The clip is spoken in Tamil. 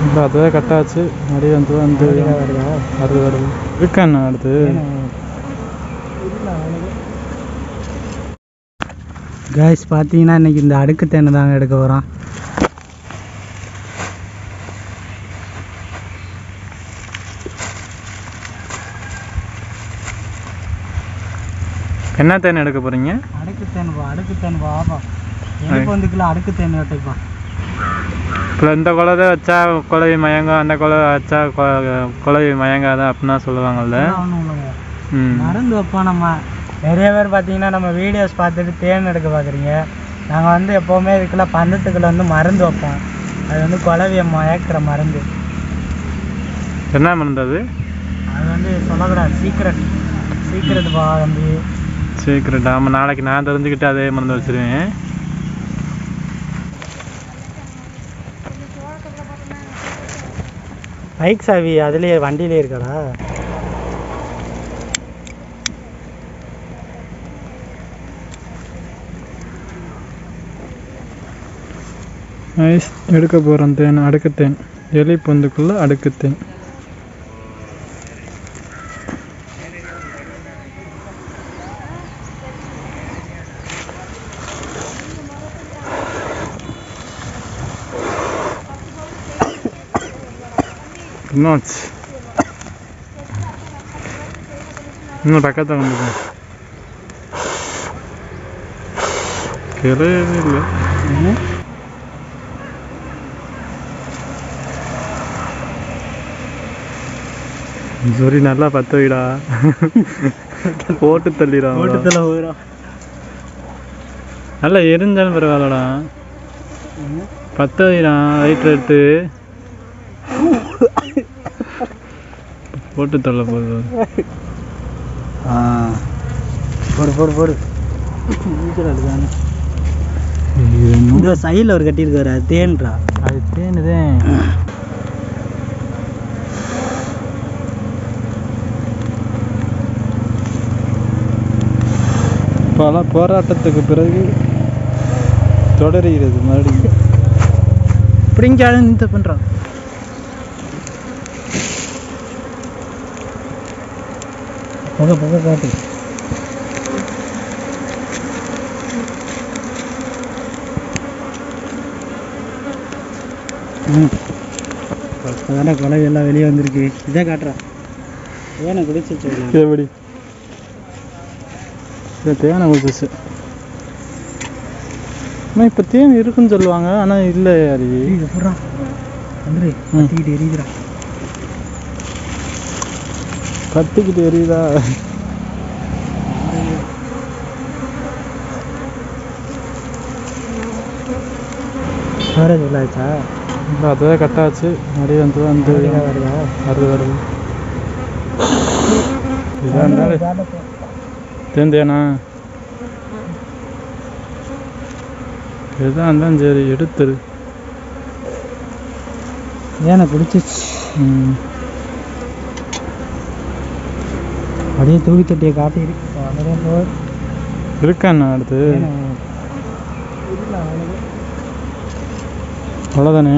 இல்லை அதுவே கட்டாச்சு மறுபடியும் வந்து வந்து வருதா? வருது வருது. இருக்கண்ணா அடுத்து கைஸ் பார்த்தீங்கன்னா இன்னைக்கு இந்த அடுக்கு தேனை தாங்க எடுக்க போகிறோம் என்ன தேன் எடுக்க போகிறீங்க அடுக்கு தேன் பா அடுக்கு தேன் எனக்கு வந்துக்குள்ள அடுக்கு தேன் வெட்டைப்பா. இப்போ இந்த குலதை வச்சா குலவி மயங்கும் அந்த குலவை வச்சா குலவி மயங்காத அப்படின்னா சொல்லுவாங்கல்ல. ம். மருந்து வைப்போம் நம்ம. நிறைய பேர் பார்த்தீங்கன்னா நம்ம வீடியோஸ் பார்த்துட்டு தேன் எடுக்க பார்க்குறீங்க. நாங்கள் வந்து எப்போவுமே இதுக்குள்ள பந்தத்துக்குள்ள வந்து மருந்து வைப்போம். அது வந்து குலவியை மயக்கிற மருந்து. என்ன பண்ணுறது அது? வந்து சொல்லக்கூடாது. சீக்ரெட் சீக்ரெட் பா தம்பி சீக்கிரம் ஆமாம் நாளைக்கு நான் தெரிஞ்சுக்கிட்டு அதே மறந்து வச்சிருவேன். பைக் சாவி அதுலேயே வண்டியிலே இருக்காடா? நைஸ் எடுக்க போகிறேன் தேன் அடுக்கு தேன். எலி பொந்துக்குள்ள அடுக்கு என்னாச்சு இன்னும் பக்கத்தில் வந்துருக்கேன் கிளையவே இல்லை சரி நல்லா பத்த வைடா போட்டு தள்ளிடா ஓட்டத்தில் போயிடும் நல்லா எரிஞ்சாலும் பரவாயில்லடா. பத்த வைடா லைட்டர் எடுத்து. போட்டு தள்ள போகுது. ஆ. போடு போடு போடு. இந்த சைடில் ஒரு கட்டியிருக்காரு அது தேன்றா அது தேனுதேன் பல போராட்டத்துக்கு பிறகு தொடர்கிறது மறுபடியும். பிடிங்காத இந்த பண்ணுறான் புகை புகை காட்டு ம். குழவி எல்லாம் வெளியே வந்திருக்கு. இதே காட்டுறா. ஏன்னா குடிச்சிச்சு எப்படி இது தேனை குடிச்சிச்சு ஆனால் இப்போ தேன் இருக்குன்னு சொல்லுவாங்க ஆனால் இல்லை அது வந்துரு. ம். கத்திக்கிட்டு எரியுதா சொல்லாச்சா இல்லை அதுவே கட்டாச்சு. மறுபடியும் வந்து வந்து வருதா? வருது வருது. இதாக இருந்தாலும் தேன் தேனா எதாக இருந்தாலும் சரி எடுத்துரு. ஏன்னா பிடிச்சிச்சு ம். அப்படியே தூக்கி தொட்டியை காட்டியிருக்கு அப்படியே போய் இருக்காண்ணா அடுத்து? அவ்வளோதானே